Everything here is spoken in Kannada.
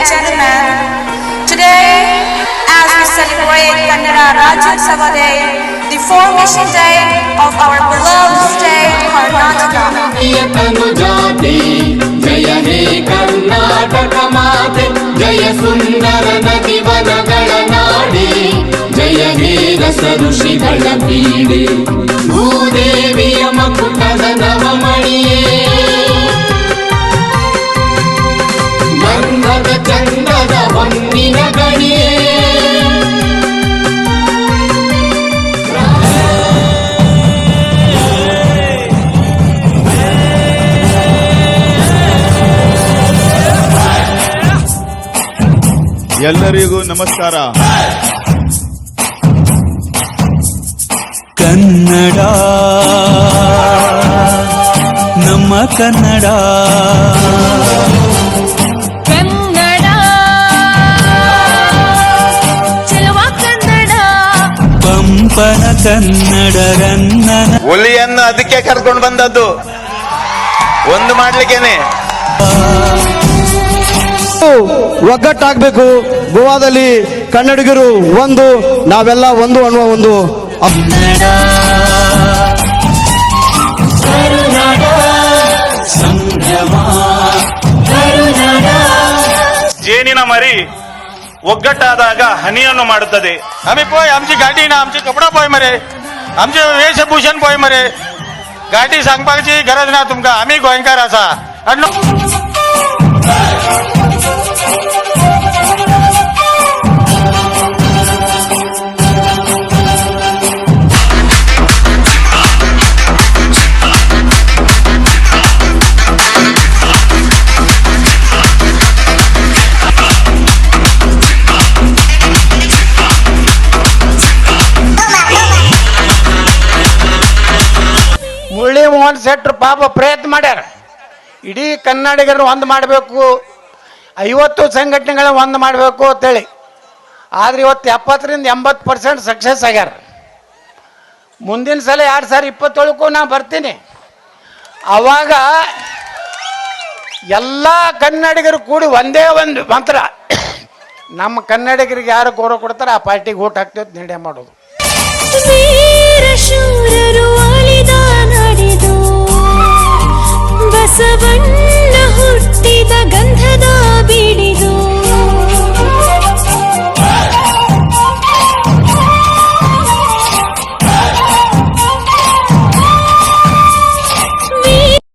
gentlemen, today, as we celebrate Kannada Rajyotsava Day, the formation day of our beloved state, Karnataka. ತನು ಜಾತಿ ಜಯ ಹೇ ಕರ್ನಾಟಕ ಮಾತೆ ಜಯ ಸುಂದರ ನದಿ ವನಗಳ ನಾಡಿ ಜಯ ಹೇ ರಸ ಋಷಿಗಳ ಪೀಡೆ ಭೂದೇವಿಯ ಮಕುಟದ ಎಲ್ಲರಿಗೂ ನಮಸ್ಕಾರ. ಕನ್ನಡ ನಮ್ಮ ಕನ್ನಡ. ಕನ್ನಡ ಚೆಲುವ ಕನ್ನಡ. ಪಂಪನ ಕನ್ನಡ ರನ್ನನ ಹುಲಿಯನ್ನು ಅದಕ್ಕೆ ಕರ್ಕೊಂಡು ಬಂದದ್ದು. ಒಂದು ಮಾಡ್ಲಿಕ್ಕೇನೆ. ಒಗ್ಗಟ್ಟಾಗಬೇಕು ಗೋವಾದಲ್ಲಿ ಕನ್ನಡಿಗರು ಒಂದು ನಾವೆಲ್ಲ ಒಂದು ಅನ್ನುವ ಒಂದು ಅಪ್- ಕನ್ನಡ ಸಂಭ್ರಮ ಜೇನಿನ ಮರಿ ಒಗ್ಗಟ್ಟಾದಾಗ ಹನಿಯನ್ನು ಮಾಡುತ್ತದೆ आम्ही पोय आमची गाडी ना आमची कपडा पोय मरे आमचे वेशभूषण पोय मरे गाडी सांगपाची गरज ना तुमका आम्ही गोंयकार असा आणि ಮುರಳಿ ಶೆಟ್ರು ಪಾಪ ಪ್ರಯತ್ನ ಮಾಡ್ಯಾರ. ಇಡೀ ಕನ್ನಡಿಗರನ್ನು ಒಂದು ಮಾಡಬೇಕು, ಐವತ್ತು ಸಂಘಟನೆಗಳನ್ನ ಒಂದು ಮಾಡಬೇಕು ಅಂತೇಳಿ. ಆದ್ರೆ ಇವತ್ತು ಎಪ್ಪತ್ತರಿಂದ ಎಂಬತ್ತು ಪರ್ಸೆಂಟ್ ಸಕ್ಸಸ್ ಆಗ್ಯಾರ. ಮುಂದಿನ ಸಲ ಎರಡು ಸಾವಿರ ಇಪ್ಪತ್ತೊಳಕ್ಕೂ ನಾ ಬರ್ತೀನಿ. ಅವಾಗ ಎಲ್ಲ ಕನ್ನಡಿಗರು ಕೂಡಿ ಒಂದೇ ಒಂದು ಮಂತ್ರ. ನಮ್ಮ ಕನ್ನಡಿಗರಿಗೆ ಯಾರು ಗೌರವ ಕೊಡ್ತಾರೆ ಆ ಪಾರ್ಟಿಗೆ ಓಟ್ ಹಾಕ್ತೀವಿ ನಿರ್ಣಯ ಮಾಡೋದು.